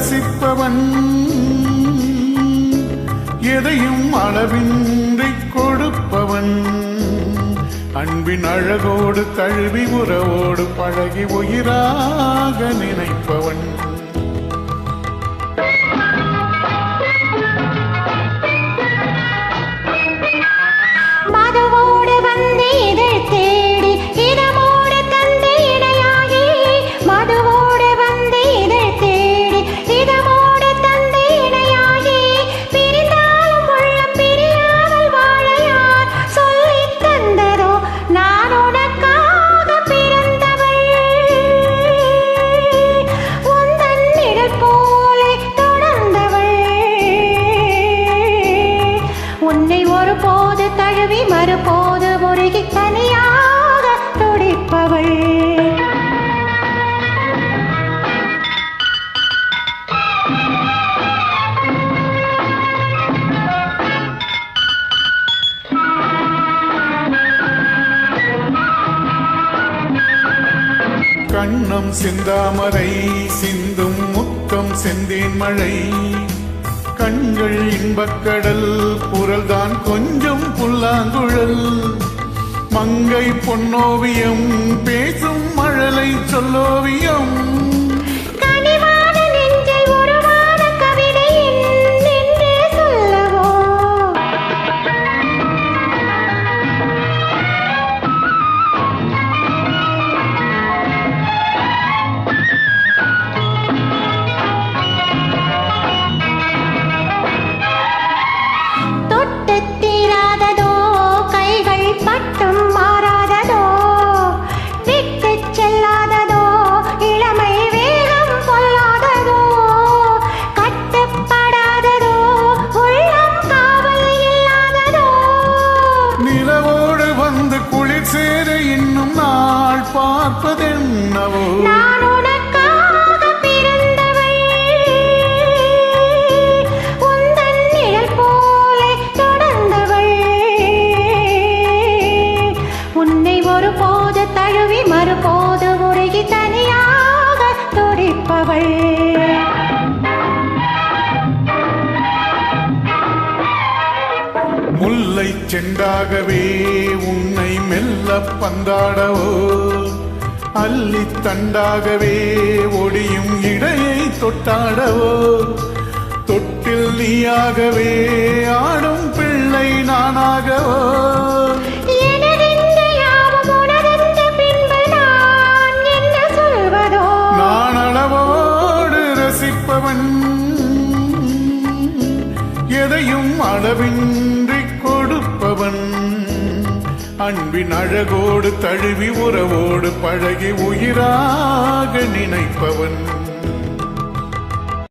ரசிப்பவன். எதையும் அளவின்றி கொடுப்பவன். அன்பின் அழகோடு தழுவி உறவோடு பழகி உயிராக நினைப்பவன். உன்னை ஒரு போது தழுவி மறுபோது முருகி தனியாக துடிப்பவள். கண்ணம் சிந்தாமரை சிந்தும் முத்தம் செந்தேன் மழை. கண்கள் இன்பக்கடல் குரல்தான் கொஞ்சம் புல்லாங்குழல். மங்கை பொன்னோவியம் பேசும் மழலை சொல்லோவியம். தழுவி மறுபோது உருகி தனியாக துடிப்பவள். முல்லை செண்டாகவே உன்னை மெல்ல பந்தாடவோ? அள்ளி தண்டாகவே ஒடியும் இடையை தொட்டாடவோ? தொட்டில் நீயாகவே ஆடும் பிள்ளை நானாகவோ? ரசிப்பவன். எதையும் அளவின்றி கொடுப்பவன். அன்பின் அழகோடு தழுவி உறவோடு பழகி உயிராக நினைப்பவன்.